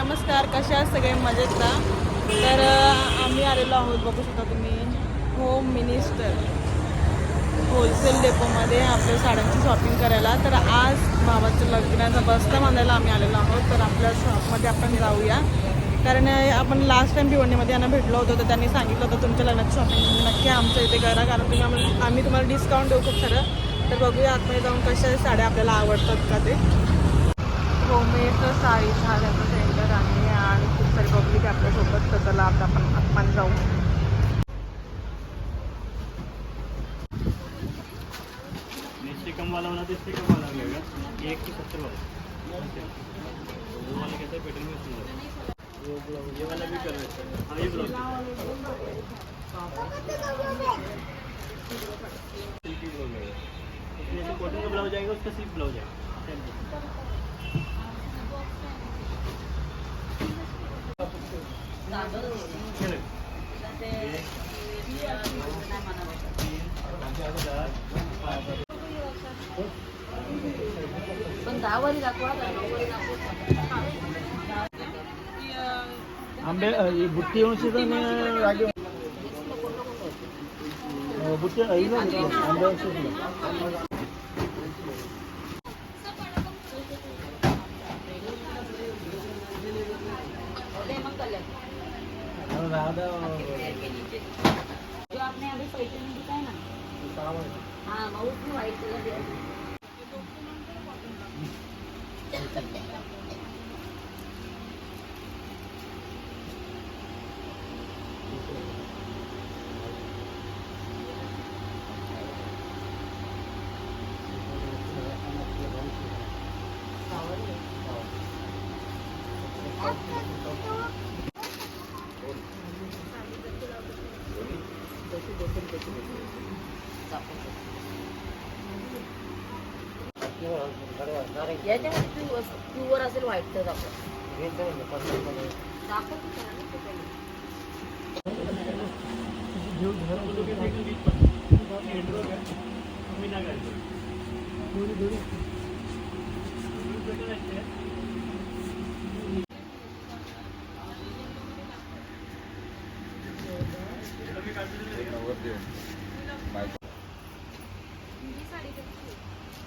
नमस्कार कसे आहात सगळे? मजेत ना? तर आम्ही आलेलो आहोत बघू शकता तुम्ही होम मिनिस्टर होलसेल डेपोमध्ये आपल्या साड्यांची शॉपिंग करायला. तर आज भावाचं लग्नाचा बस्ता बांधायला आम्ही आलेलो आहोत. तर आपल्या शॉपमध्ये आपण जाऊया. कारण आपण लास्ट टाइम भिवंडीमध्ये यांना भेटलो होतो तर त्यांनी सांगितलं होतं तुमच्या लग्नाची शॉपिंग नक्की आमच्या इथे करा कारण तुम्ही आम्हाला आम्ही तुम्हाला डिस्काउंट देऊ खूप सारं. तर बघूया आतमध्ये जाऊन कशा साड्या आपल्याला आवडतात का ते. होममेड साडी साड्याचं सारी पब्लिक आपल्यासोबत तर चला आता आपण आपण जाऊ वाला होना तो इससे कम वाला ये एक सौ सत्तर वाला. वो वाला कैसा है पेट्रोल में सुंदर ये वाला भी कलर है हाँ ये ब्लाउज सिल्की ब्लाउज है कॉटन का ब्लाउज आएगा उसका सिल्क ब्लाउज है सेम पण दहावारी दाखवा का नऊवारी दाखवा आंबे ಈ राधा जो आपने अभी पैठणी दिखाया ना? हाँ मैं उसमें व्हाइट कलर याच्यामध्ये प्युअर असेल व्हाईट तर दाखवा दाखव की त्याला नाही ते पहिले.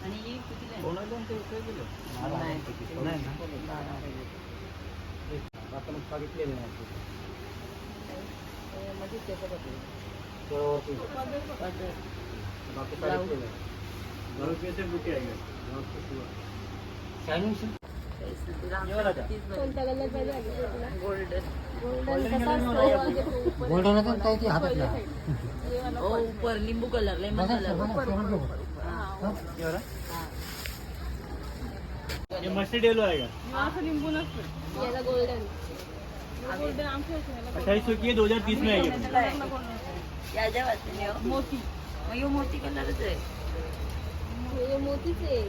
आणि ही कितीला आहे? हे मध्ये त्याचं बघ. पदर. बुके आएगा ये वाला का? गोल्डन ओ ऊपर. लिंबू कलर लेमन कलर ये मस्टर्ड येलो आएगा असं लिंबू नसतं याला गोल्डन गोल्डन आमच्या इथे याला अट्ठाईस सौ की? है दो हजार तीस में हो. मोती. मग मोती कलरच आहे. मोतीच आहे.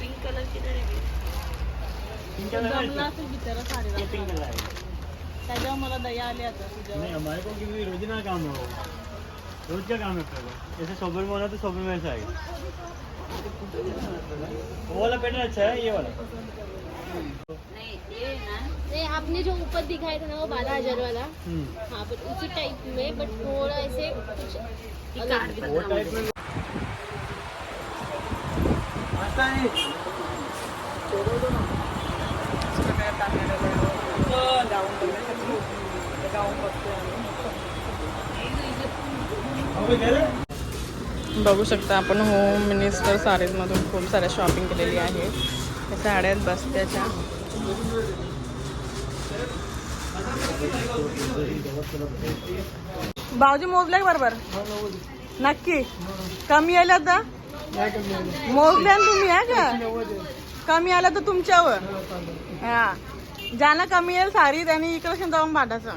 पिंक कलर किती आहे? पिंक कलर है असेल बिचारा पिंक कलर त्याच्यावर मला दया आली आता नहीं तुझ्यावर हमारे को क्योंकि रोजाना काम है वो रोज का काम है को जैसे सोबर में होना तो सोबर वो वाला पैटर्न अच्छा है ये वाला? नाही ये ना। नहीं आपने जो ऊपर दिखाया था ना वो बारह हजार वाला। हाँ बट उसी टाइप में बट थोड़ा ऐसे टाइप में बघू शकता आपण होम मिनिस्टर साडीजमधून खूप साऱ्या शॉपिंग केलेली आहे. त्या साड्या आहेत बस्त्याच्या. भाऊजी मोजल्या बरोबर? नक्की. कमी आल्या आता मोजल्या तुम्ही आहे का? कमी आला तर तुमच्यावर. हा. ज्यांना कमी येईल सारी त्यांनी इकडे जाऊन पाठायचं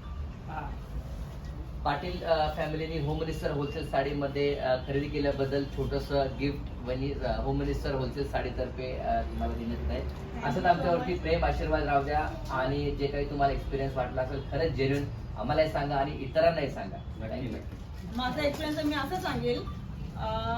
पाटील फॅमिलीने होम मिनिस्टर होलसेल साडीमध्ये खरेदी केल्याबद्दल छोटंसं गिफ्ट वनी होम मिनिस्टर होलसेल साडीतर्फे तुम्हाला देण्यात आहे. असंच आमच्यावरती प्रेम आशीर्वाद राहू द्या. आणि जे काही तुम्हाला एक्सपिरियन्स वाटला असेल खरंच जेन्युन आम्हालाही सांगा आणि इतरांनाही सांगा. माझा एक्सपिरियन्स मी असं सांगेल.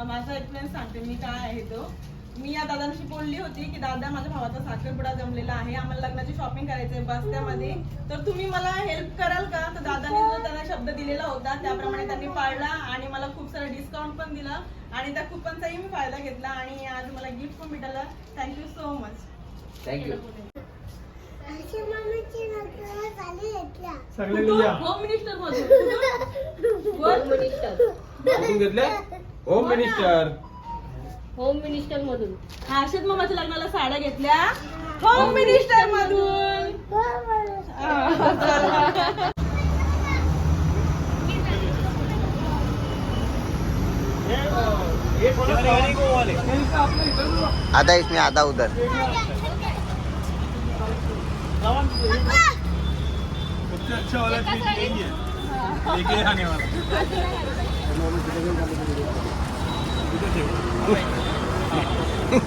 माझा एक्सपिरियन्स सांगते मी काय आहे तो. मी या दादांशी बोलली होती की दादा माझ्या भावाचा साखरपुडा जमलेला आहे. आम्हाला लग्नाची शॉपिंग करायची आहे बस्त्यामध्ये तर तुम्ही मला हेल्प कराल का? तर दादाने जो त्यांना शब्द दिलेला होता त्याप्रमाणे त्यांनी पाळला आणि मला खूप सारा डिस्काउंट पण दिला आणि त्या कुपनचाही मी फायदा घेतला आणि आज मला गिफ्ट पण मिळालं thank you so much thank you home minister home minister home minister home minister मधून. हर्षद मामाच्या लग्नाला साड्या घेतल्या. होम मिनिस्टर मधून. आधा इसमें आधा उधर. सबसे अच्छा वाला चीज यही है। लेके आने वाला।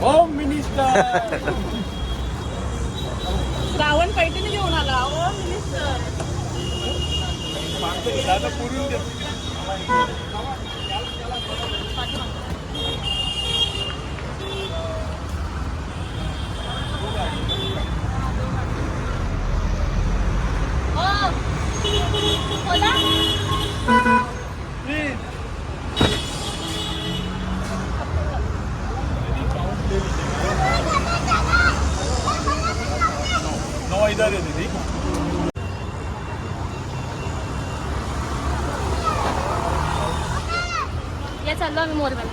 Home minister. श्रावण पैठणी घेऊन आला. Home minister. दादा पुरून दे नो इधर है दीदी या चाललो आम्ही मोरगाव